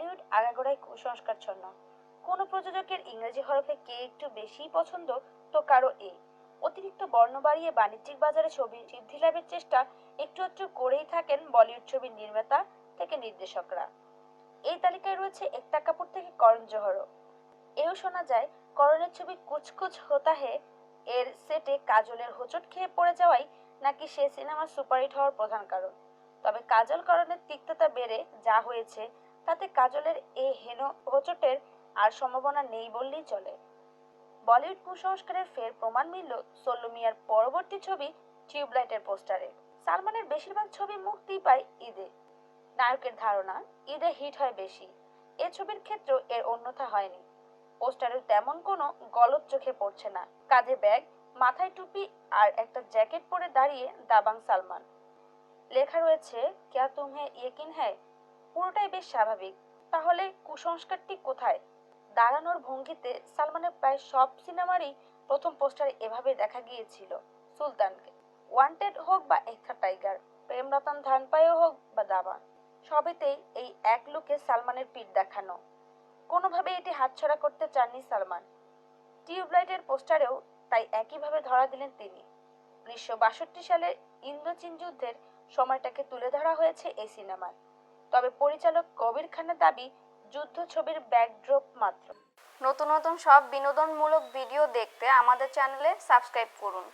বলিউড আগাগোড়ায় কুসংস্কারচ্ছন্ন। কোনো প্রযোজকের ইংরেজি হরফে কে একটু বেশিই পছন্দ, তো কারও এ। অতিরিক্ত বর্ণ বাড়িয়ে বাণিজ্যিক বাজারে ছবি সিদ্ধি লাভের চেষ্টা একটু একটু করেই থাকেন বলিউড ছবির নির্মাতা থেকে নির্দেশকরা। এই তালিকায় রয়েছে একতা কাপুর থেকে করণ জোহরও এও শোনা যায়, করণের ছবি কুচকুচ হোতা হে, এর সেটে কাজলের হোঁচট খেয়ে পড়ে যাওয়াই নাকি সে সিনেমা সুপারহিট হওয়ার প্রধান কারণ। তবে কাজল করণের তিক্ততা বেড়ে যা হয়েছে তাতে কাজলের এই হেন হোঁচটের আর সম্ভাবনা নেই বললেই চলে। বলিউড কুসংস্কারের ফের প্রমাণ মিলল সল্লু মিয়ার পরবর্তী ছবি টিউবলাইটের পোস্টারে। সালমানের বেশিরভাগ ছবি মুক্তি পায় ঈদে। নায়কের ধারণা, ঈদে হিট হয় বেশি। এ ছবির ক্ষেত্রেও এর অন্যথা হয়নি। পোস্টারে তেমন কোনো গলত চোখে পড়ছে না। কাঁধে ব্যাগ, মাথায় টুপি আর একটা জ্যাকেট পরে দাঁড়িয়ে দাবাং সালমান। লেখা রয়েছে, ক্যা তুমহে ইয়েকিন হ্যায়? পুরোটাই বেশ স্বাভাবিক। তাহলে কুসংস্কারটি কোথায়? দাঁড়ানোর ভঙ্গিতে সালমানের প্রায় সব সিনেমারই প্রথম পোস্টারে এভাবে দেখা গিয়েছিল, সুলতানকে। ওয়ান্টেড হোক বা এক্সট্রা টাইগার প্রেম রতন ধান পায়েও হোক বা দাবা, সবেতেই এই এক লুকে সালমানের পিঠ দেখানো। কোনোভাবে এটি হাতছড়া করতে চাননি সালমান। টিউবলাইটের পোস্টারেও তাই একইভাবে ধরা দিলেন তিনি। উনিশশো বাষট্টি সালের ইন্দোচীন যুদ্ধের সময়টাকে তুলে ধরা হয়েছে এই সিনেমায়। তবে পরিচালক কবির খানের দাবি, যুদ্ধ ছবির ব্যাকড্রপ মাত্র। নতুন নতুন সব বিনোদনমূলক ভিডিও দেখতে আমাদের চ্যানেলে সাবস্ক্রাইব করুন।